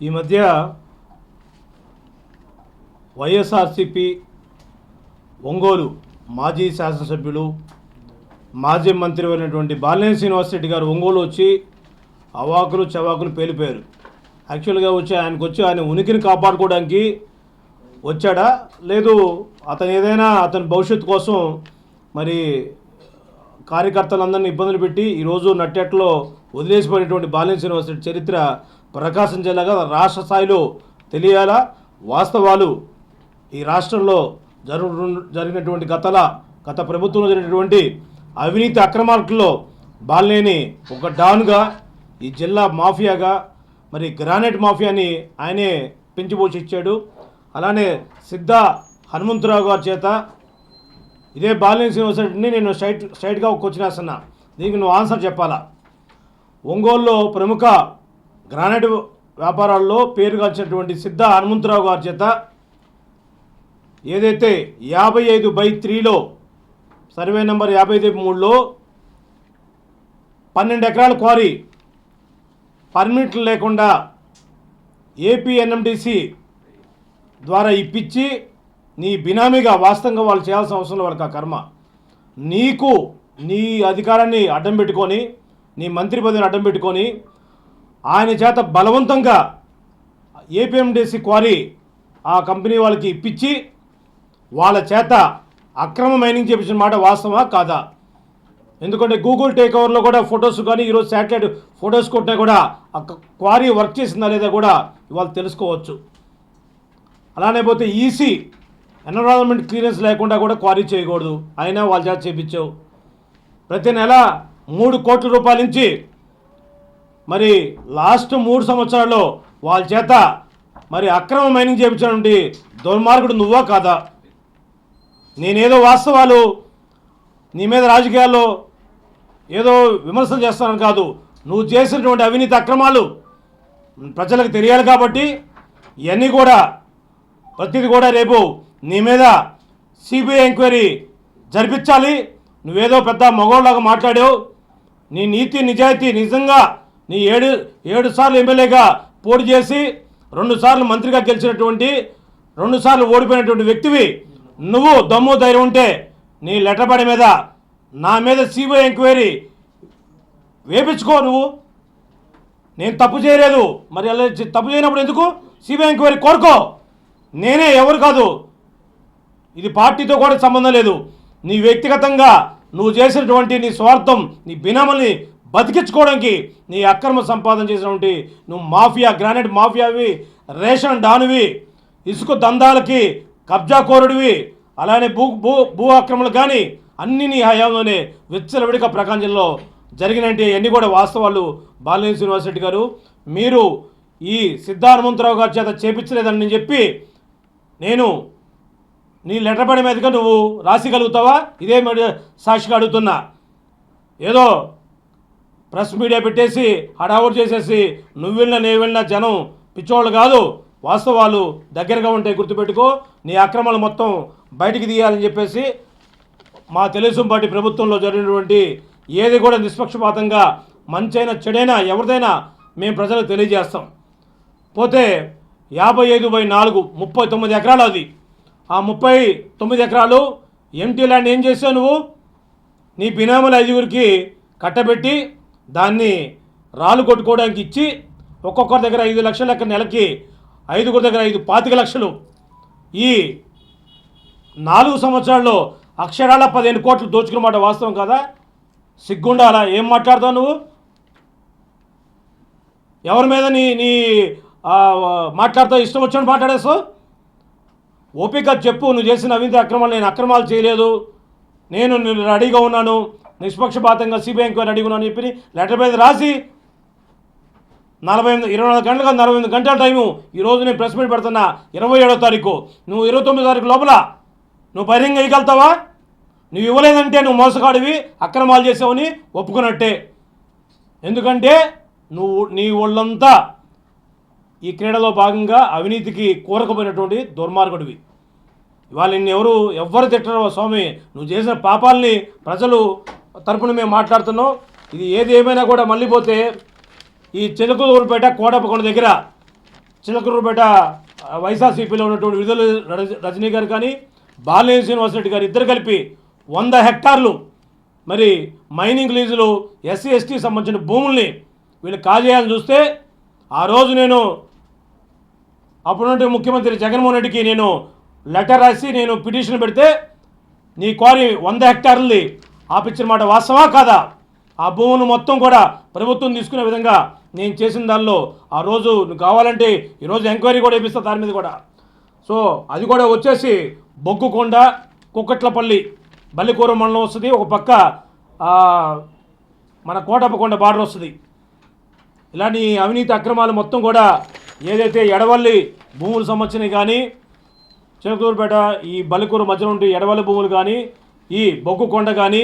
ఈ మధ్య వైఎస్ఆర్సిపి ఒంగోలు మాజీ శాసనసభ్యులు మాజీ మంత్రి అయినటువంటి బాలినేని శ్రీనివాసరెడ్డి గారు ఒంగోలు వచ్చి అవాకులు చవాకులు పేలిపోయారు. యాక్చువల్గా వచ్చి ఆయనకు వచ్చి ఆయన ఉనికిని కాపాడుకోవడానికి వచ్చాడా? లేదు అతను ఏదైనా అతని భవిష్యత్తు కోసం మరి కార్యకర్తలందరినీ ఇబ్బందులు పెట్టి ఈరోజు నట్టెట్లో వదిలేసిపోయినటువంటి బాలినేని శ్రీనివాసరెడ్డి చరిత్ర ప్రకాశం జిల్లాగా రాష్ట్ర స్థాయిలో తెలియాలా? వాస్తవాలు ఈ రాష్ట్రంలో జరు జరిగినటువంటి గతల గత ప్రభుత్వంలో జరిగినటువంటి అవినీతి అక్రమార్కుల్లో బాలినేని ఒక డాన్గా ఈ జిల్లా మాఫియాగా మరి గ్రానైట్ మాఫియాని ఆయనే పెంచిపోషించాడు ఇచ్చాడు. అలానే సిద్ధ హనుమంతరావు గారి చేత ఇదే బాలినేని శ్రీనివాసరెడ్డిని నేను స్ట్రైట్ స్ట్రైట్గా ఒక క్వశ్చన్ వేస్తున్నా దీనికి నువ్వు ఆన్సర్ చెప్పాలా? ఒంగోలులో ప్రముఖ గ్రానైట్ వ్యాపారాల్లో పేరుగాల్చినటువంటి సిద్ధ హనుమంతరావు గారి చేత ఏదైతే యాభై ఐదు బై త్రీలో సర్వే నెంబర్ యాభై ఐదు మూడులో పన్నెండు ఎకరాల క్వారీ పర్మిట్లు లేకుండా ఏపీఎన్ఎండిసి ద్వారా ఇప్పించి నీ బినామీగా వాస్తవంగా వాళ్ళు చేయాల్సిన అవసరం వాళ్ళకి ఆ కర్మ. నీకు నీ అధికారాన్ని అడ్డం పెట్టుకొని నీ మంత్రి పదవిని అడ్డం పెట్టుకొని ఆయన చేత బలవంతంగా ఏపీఎండిసి క్వారీ ఆ కంపెనీ వాళ్ళకి ఇప్పించి వాళ్ళ చేత అక్రమ మైనింగ్ చేపించిన మాట వాస్తవా కాదా? ఎందుకంటే గూగుల్ టేక్ ఓవర్లో కూడా ఫొటోస్ కానీ ఈరోజు శాటిలైట్ ఫొటోస్ కొట్టినా కూడా ఆ క్వారీ వర్క్ చేసిందా లేదా కూడా ఇవాళ తెలుసుకోవచ్చు. అలానే పోతే ఈసీ ఎన్విరాన్మెంట్ క్లియరెన్స్ లేకుండా కూడా క్వారీ చేయకూడదు. అయినా వాళ్ళ చేత చేపించావు. ప్రతి నెల మూడు కోట్ల రూపాయల నుంచి మరి లాస్ట్ మూడు సంవత్సరాల్లో వాళ్ళ చేత మరి అక్రమ మైనింగ్ చేయించినటువంటి దుర్మార్గుడు నువ్వా కాదా? నేనేదో వాస్తవాలు నీ మీద రాజకీయాల్లో ఏదో విమర్శలు చేస్తానని కాదు. నువ్వు చేసినటువంటి అవినీతి అక్రమాలు ప్రజలకు తెలియాలి కాబట్టి ఇవన్నీ కూడా ప్రతిది కూడా రేపు నీ మీద సిబిఐ ఎంక్వైరీ జరిపించాలి. నువ్వేదో పెద్ద మగోళ్ళగా మాట్లాడావు. నీ నీతి నిజాయితీ నిజంగా నీ ఏడు ఏడు సార్లు ఎమ్మెల్యేగా పోటీ చేసి రెండు సార్లు మంత్రిగా గెలిచినటువంటి రెండు సార్లు ఓడిపోయినటువంటి వ్యక్తివి నువ్వు దమ్ము ధైర్యం ఉంటే నీ లెటర్ పడి మీద నా మీద సిబిఐ ఎంక్వైరీ వేపించుకో నువ్వు. నేను తప్పు చేయలేదు. మరి అలా తప్పు చేయనప్పుడు ఎందుకు? సిబిఐ ఎంక్వైరీ కోరుకో. నేనే ఎవరు కాదు. ఇది పార్టీతో కూడా సంబంధం లేదు. నీ వ్యక్తిగతంగా నువ్వు చేసినటువంటి నీ స్వార్థం నీ బినామల్ని బతికించుకోవడానికి నీ అక్రమ సంపాదన చేసినటువంటి నువ్వు మాఫియా గ్రానైట్ మాఫియావి రేషన్ డానువి ఇసుక దందాలకి కబ్జా కోరుడివి అలానే భూ భూ భూ ఆక్రమణలు కానీ అన్ని నీ హయాంలోనే విచ్చలవిడిక ప్రకాశం జిల్లాలో జరిగినట్టు అన్నీ కూడా వాస్తవాలు బాలినేని శ్రీనివాసరెడ్డి గారు. మీరు ఈ సిద్ధార్థమంతరావు గారి చేత చేపించలేదని నేను చెప్పి నేను నీ లెటర్ పడి మీదగా నువ్వు రాసిగలుగుతావా ఇదే సాక్షిగా అడుగుతున్నా. ఏదో ప్రెస్ మీడియా పెట్టేసి హడావుడి చేసేసి నువ్వు వెళ్ళినా నేను వెళ్ళినా జనం పిచ్చోళ్ళు కాదు. వాస్తవాలు దగ్గరగా ఉంటాయి గుర్తుపెట్టుకో. నీ అక్రమాలు మొత్తం బయటికి తీయాలని చెప్పేసి మా తెలుగుదేశం పార్టీ ప్రభుత్వంలో జరిగినటువంటి ఏది కూడా నిష్పక్షపాతంగా మంచైనా చెడైనా ఎవరిదైనా మేము ప్రజలకు తెలియజేస్తాం. పోతే యాభై ఐదు బై నాలుగు ముప్పై తొమ్మిది ఎకరాలు అది. ఆ ముప్పై తొమ్మిది ఎకరాలు ఎంటీ ల్యాండ్ ఏం చేసావు నువ్వు? నీ బినామీల ఐదుగురికి కట్టబెట్టి దాన్ని రాళ్ళు కొట్టుకోవడానికి ఇచ్చి ఒక్కొక్కరి దగ్గర ఐదు లక్షల లెక్క నెలకి ఐదుగురి దగ్గర ఐదు పాతిక లక్షలు. ఈ నాలుగు సంవత్సరాల్లో అక్షరాల పదిహేను కోట్లు దోచుకున్న మాట వాస్తవం కదా? సిగ్గుండాలా? ఏం మాట్లాడతావు నువ్వు? ఎవరి మీద నీ నీ మాట్లాడతావు? ఇష్టం వచ్చినట్టు మాట్లాడేస్తావు? ఓపిక చెప్పు నువ్వు చేసిన అవినీతి అక్రమాలు నేను అక్రమాలు చేయలేదు. నేను నేను రెడీగా ఉన్నాను. నిష్పక్షపాతంగా సిబిఐ ఎంక్వైరీ రెడీగా చెప్పి లెటర్ మీద రాసి నలభై ఎనిమిది ఇరవై నాలుగు గంటలు నలభై ఎనిమిది గంటల టైము. ఈరోజు నేను ప్రెస్ మీట్ పెడుతున్నా. ఇరవై ఏడో తారీఖు. నువ్వు ఇరవై తొమ్మిది తారీఖు లోపల నువ్వు బహిరంగ వేయగలుగుతావా నువ్వు ఇవ్వలేదంటే నువ్వు మోసగాడివి అక్రమాలు చేసావని ఒప్పుకున్నట్టే. ఎందుకంటే నువ్వు నీ ఒళ్ళంతా ఈ క్రీడలో భాగంగా అవినీతికి కూరకపోయినటువంటి దుర్మార్గుడివి. ఇవాళ నిన్ను ఎవరు ఎవ్వరు తిట్టరు స్వామి. నువ్వు చేసిన పాపాలని ప్రజలు తరపున మేము మాట్లాడుతున్నాం. ఇది ఏది ఏమైనా కూడా మళ్ళీ పోతే ఈ చిలకూరుపేట కోటప్పకొండ దగ్గర చిలకూరుపేట వైఎస్ఆర్సీపీలో ఉన్నటువంటి విడుదల రజ- రజనీ గారు కానీ బాలినేని శ్రీనివాసరెడ్డి గారు ఇద్దరు కలిపి వంద హెక్టార్లు మరి మైనింగ్ లీజులు ఎస్సీ ఎస్టీ సంబంధించిన భూముల్ని వీళ్ళు కాజేయాలని చూస్తే ఆ రోజు నేను అప్పుడున్నటువంటి ముఖ్యమంత్రి జగన్మోహన్ రెడ్డికి నేను లెటర్ రాసి నేను పిటిషన్ పెడితే నీ క్వారీ వంద హెక్టార్లది ఆపిచ్చిన మాట వాస్తవా కాదా? ఆ భూములు మొత్తం కూడా ప్రభుత్వం తీసుకునే విధంగా నేను చేసిన దానిలో ఆ రోజు నువ్వు కావాలంటే ఈరోజు ఎంక్వైరీ కూడా వేపిస్తా దాని మీద కూడా. సో అది కూడా వచ్చేసి బొగ్గుకొండ కుక్కట్లపల్లి బల్లికూర మండలం వస్తుంది. ఒక పక్క మన కోటప్పకొండ బార్డర్ వస్తుంది. ఇలాంటి అవినీతి అక్రమాలు మొత్తం కూడా ఏదైతే ఎడవల్లి భూములు సంబంధించినవి కానీ చిలకూరుపేట ఈ బల్లికూర మధ్యలో ఉండే ఎడవల్లి భూములు కానీ ఈ బొగ్గు కొండ కానీ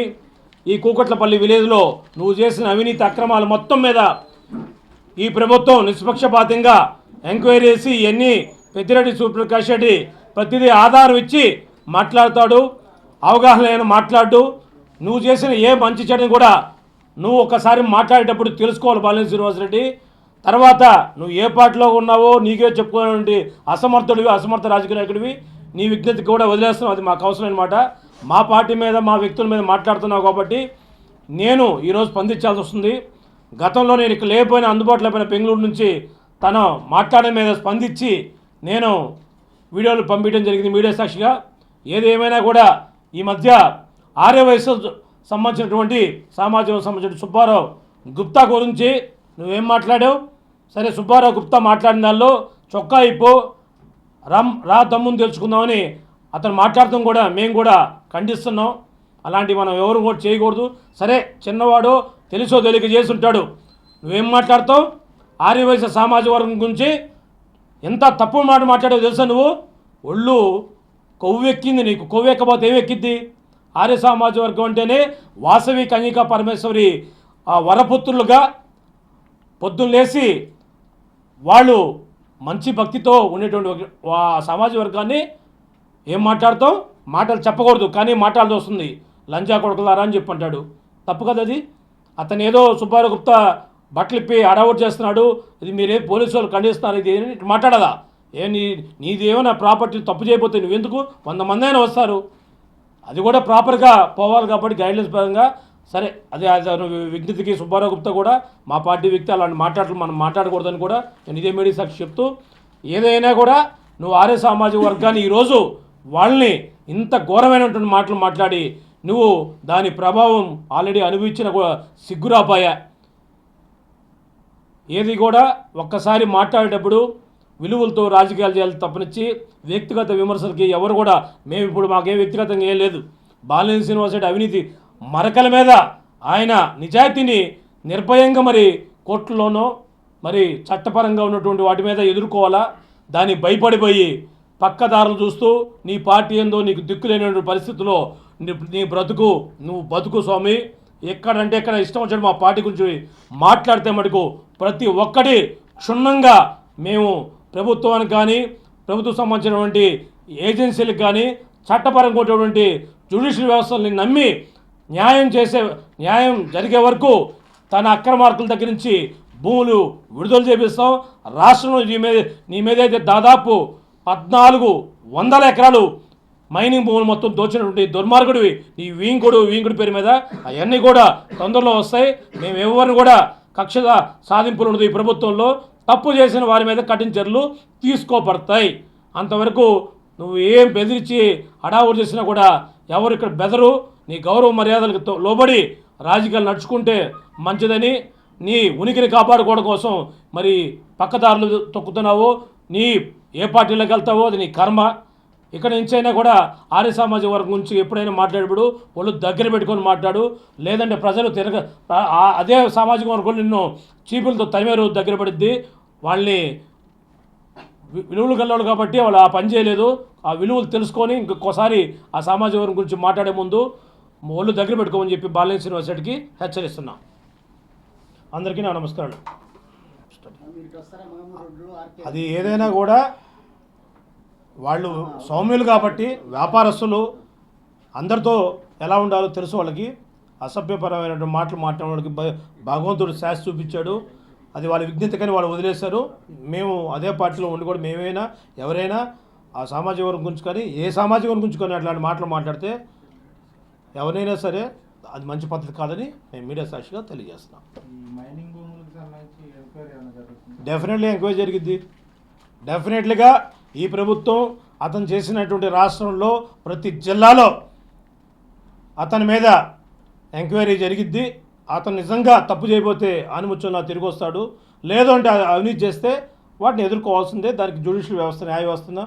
ఈ కూకట్లపల్లి విలేజ్లో నువ్వు చేసిన అవినీతి అక్రమాలు మొత్తం మీద ఈ ప్రభుత్వం నిష్పక్షపాతంగా ఎంక్వైరీ చేసి ఇవన్నీ పెద్దిరెడ్డి సూర్యప్రకాష్ రెడ్డి ప్రతిదీ ఆధారం ఇచ్చి మాట్లాడతాడు అవగాహన లేని మాట్లాడు నువ్వు చేసిన ఏ మంచి చెడ్డని కూడా నువ్వు ఒకసారి మాట్లాడేటప్పుడు తెలుసుకోవాలి బాలినేని శ్రీనివాసరెడ్డి. తర్వాత నువ్వు ఏ పార్టీలో ఉన్నావో నీకే చెప్పుకునేటువంటి అసమర్థుడివి అసమర్థ రాజకీయ నాయకుడివి నీ విజ్ఞత కూడా వదిలేస్తున్నావు అది మాకు అవసరం అనమాట మా పార్టీ మీద మా వ్యక్తుల మీద మాట్లాడుతున్నావు కాబట్టి నేను ఈరోజు స్పందించాల్సి వస్తుంది. గతంలో నేను ఇక్కడ లేకపోయినా అందుబాటులో పోయిన బెంగళూరు నుంచి తను మాట్లాడే మీద స్పందించి నేను వీడియోలు పంపించడం జరిగింది మీడియా సాక్షిగా. ఏది ఏమైనా కూడా ఈ మధ్య ఆర్య సంబంధించినటువంటి సామాజిక సంబంధించిన సుబ్బారావు గుప్తా గురించి నువ్వేం మాట్లాడావు? సరే సుబ్బారావు గుప్తా మాట్లాడిన దానిలో చొక్కా ఇప్పు రమ్ రా తమ్ముని తెలుసుకుందామని అతను మాట్లాడటం కూడా మేము కూడా ఖండిస్తున్నాం. అలాంటివి మనం ఎవరు కూడా చేయకూడదు. సరే చిన్నవాడు తెలుసో తెలియక చేసి ఉంటాడు నువ్వేం మాట్లాడతావు? ఆర్యవైశ్య సామాజిక వర్గం గురించి ఎంత తప్పు మాట మాట్లాడో తెలుసా నువ్వు? ఒళ్ళు కొవ్వెక్కింది నీకు. కొవ్వెక్కబోతే ఏమెక్కిద్ది? ఆర్య సామాజిక వర్గం అంటేనే వాసవి కన్యకా పరమేశ్వరి ఆ వరపుత్రులుగా పొద్దున్న లేచి వాళ్ళు మంచి భక్తితో ఉండేటువంటి ఆ సమాజ వర్గాన్ని ఏం మాట్లాడతాం మాటలు చెప్పకూడదు కానీ మాట్లాడాల్సి వస్తుంది. లంజా కొడుకులారా అని చెప్పి అంటాడు తప్పు కదా అది? అతను ఏదో సుబ్బారావు గుప్తా బట్టలు ఇప్పి అడవుట్ చేస్తున్నాడు. ఇది మీరే పోలీసు వాళ్ళు ఖండిస్తున్నారు? ఇది అని మాట్లాడదా? ఏ నీ నీదేమో నా ప్రాపర్టీ తప్పు చేయకపోతే నువ్వెందుకు? వంద మంది అయినా వస్తారు. అది కూడా ప్రాపర్గా పోవాలి కాబట్టి గైడ్లైన్స్ పరంగా. సరే అదే నువ్వు విజ్ఞతకి సుబ్బారావు గుప్తా కూడా మా పార్టీ వ్యక్తి అలాంటి మాట్లాడలు మనం మాట్లాడకూడదని కూడా నేను ఇదే మీడియా సాక్షి చెప్తూ ఏదైనా కూడా నువ్వు ఆర్య సామాజిక వర్గాన్ని ఈరోజు వాళ్ళని ఇంత ఘోరమైనటువంటి మాటలు మాట్లాడి నువ్వు దాని ప్రభావం ఆల్రెడీ అనుభవించిన కూడా సిగ్గురాపాయా? ఏది కూడా ఒక్కసారి మాట్లాడేటప్పుడు విలువలతో రాజకీయాలు చేయాలి తప్పనిచ్చి వ్యక్తిగత విమర్శలకి ఎవరు కూడా మేము ఇప్పుడు మాకేం వ్యక్తిగతంగా ఏం లేదు. బాలినేని శ్రీనివాసరెడ్డి అవినీతి మరకల మీద ఆయన నిజాయితీని నిర్భయంగా మరి కోర్టులోనో మరి చట్టపరంగా ఉన్నటువంటి వాటి మీద ఎదుర్కోవాలా? దాన్ని భయపడిపోయి పక్కదారులు చూస్తూ నీ పార్టీ ఏందో నీకు దిక్కులేనటువంటి పరిస్థితుల్లో నీ బ్రతుకు నువ్వు బతుకు స్వామి. ఎక్కడంటే ఎక్కడ ఇష్టం వచ్చాడు మా పార్టీ గురించి మాట్లాడితే మటుకు ప్రతి ఒక్కటి క్షుణ్ణంగా మేము ప్రభుత్వానికి కానీ ప్రభుత్వం సంబంధించినటువంటి ఏజెన్సీలకు కానీ చట్టపరంగా ఉన్నటువంటి జ్యుడిషియల్ వ్యవస్థల్ని నమ్మి న్యాయం చేసే న్యాయం జరిగే వరకు తన అక్రమార్కుల దగ్గర నుంచి భూములు విడుదల చేపిస్తాం. రాష్ట్రంలో నీ మీద నీ మీద అయితే దాదాపు పద్నాలుగు వందల ఎకరాలు మైనింగ్ భూములు మొత్తం దోచినటువంటి దుర్మార్గుడివి. నీ వీంకుడు వీంకుడి పేరు మీద అవన్నీ కూడా తొందరలో వస్తాయి. మేము ఎవరిని కూడా కక్ష సాధింపులు ఉండదు ఈ ప్రభుత్వంలో. తప్పు చేసిన వారి మీద కఠిన చర్యలు తీసుకోబడతాయి. అంతవరకు నువ్వు ఏం బెదిరించి హడావుడు చేసినా కూడా ఎవరు ఇక్కడ బెదరు. నీ గౌరవ మర్యాదలకు లోబడి రాజకీయాలు నడుచుకుంటే మంచిదని. నీ ఉనికిని కాపాడుకోవడం కోసం మరి పక్కదారులు తొక్కుతున్నావు. నీ ఏ పార్టీలోకి వెళ్తావో అది నీ కర్మ. ఇక్కడ నుంచైనా కూడా ఆర్య సామాజిక వర్గం గురించి ఎప్పుడైనా మాట్లాడేప్పుడు వాళ్ళు దగ్గర పెట్టుకొని మాట్లాడు. లేదంటే ప్రజలు తిరగ ఆ- అదే సామాజిక వర్గం నిన్ను చీపులతో తరిమే దగ్గర పడిద్ది. వాళ్ళని విలువలు గల్లోడు కాబట్టి వాళ్ళు ఆ పని చేయలేదు. ఆ విలువలు తెలుసుకొని ఇంకొకసారి ఆ సామాజిక వర్గం గురించి మాట్లాడే ముందు ఒళ్ళు దగ్గర పెట్టుకోమని చెప్పి బాలినేని యూనివర్సిటీకి హెచ్చరిస్తున్నాం. అందరికీ నా నమస్కారాలు. అది ఏదైనా కూడా వాళ్ళు సౌమ్యులు కాబట్టి వ్యాపారస్తులు అందరితో ఎలా ఉండాలో తెలుసు వాళ్ళకి. అసభ్యపరమైనటువంటి మాటలు మాట్లాడే వాళ్ళకి భ- భగవంతుడు శాస్తి చూపించాడు. అది వాళ్ళ విజ్ఞతకని వాళ్ళు వదిలేశారు. మేము అదే పార్టీలో ఉండి కూడా మేమైనా ఎవరైనా ఆ సామాజిక వర్గం గురించి కానీ ఏ సామాజిక వర్గం గురించి కానీ అట్లాంటి మాటలు మాట్లాడితే ఎవరైనా సరే అది మంచి పద్ధతి కాదని మేము మీడియా సాక్షిగా తెలియజేస్తున్నాం. మైనింగ్ భూములకు సంబంధించి డెఫినెట్లీ ఎంక్వైరీ జరిగింది డెఫినెట్లీగా ఈ ప్రభుత్వం అతను చేసినటువంటి రాష్ట్రంలో ప్రతి జిల్లాలో అతని మీద ఎంక్వైరీ జరిగిద్ది. అతను నిజంగా తప్పు చేయబోతే ఆనిముత్యంలో తిరిగి వస్తాడు. లేదు అంటే అవినీతి చేస్తే వాటిని ఎదుర్కోవాల్సిందే. దానికి జ్యుడిషియల్ వ్యవస్థ న్యాయ వ్యవస్థను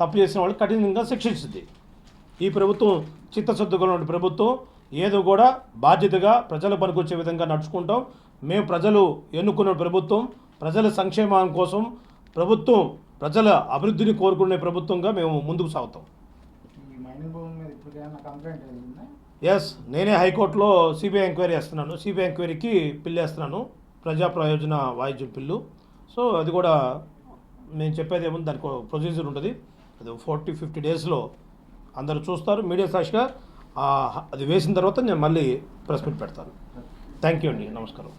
తప్పు చేసిన వాళ్ళు కఠినంగా శిక్షిస్తుంది. ఈ ప్రభుత్వం చిత్తశుద్ధిగా ఉన్న ప్రభుత్వం. ఏదో కూడా బాధ్యతగా ప్రజల పనికొచ్చే విధంగా నడుచుకుంటాం. మేము ప్రజలు ఎన్నుకున్న ప్రభుత్వం ప్రజల సంక్షేమం కోసం ప్రభుత్వం ప్రజల అభివృద్ధిని కోరుకునే ప్రభుత్వంగా మేము ముందుకు సాగుతాం. ఎస్ నేనే హైకోర్టులో సిబిఐ ఎంక్వైరీ చేస్తున్నాను. సిబిఐ ఎంక్వైరీకి పిల్లు వేస్తున్నాను ప్రజా ప్రయోజన వాయిద్యం పిల్లు. సో అది కూడా నేను చెప్పేది ఏముంది? దానికి ప్రొసీజర్ ఉంటుంది. అది ఫార్టీ ఫిఫ్టీ డేస్లో అందరూ చూస్తారు. మీడియా సాక్షిగా అది వేసిన తర్వాత నేను మళ్ళీ ప్రెస్ మీట్ పెడతాను. థ్యాంక్ యూ అండి. నమస్కారం.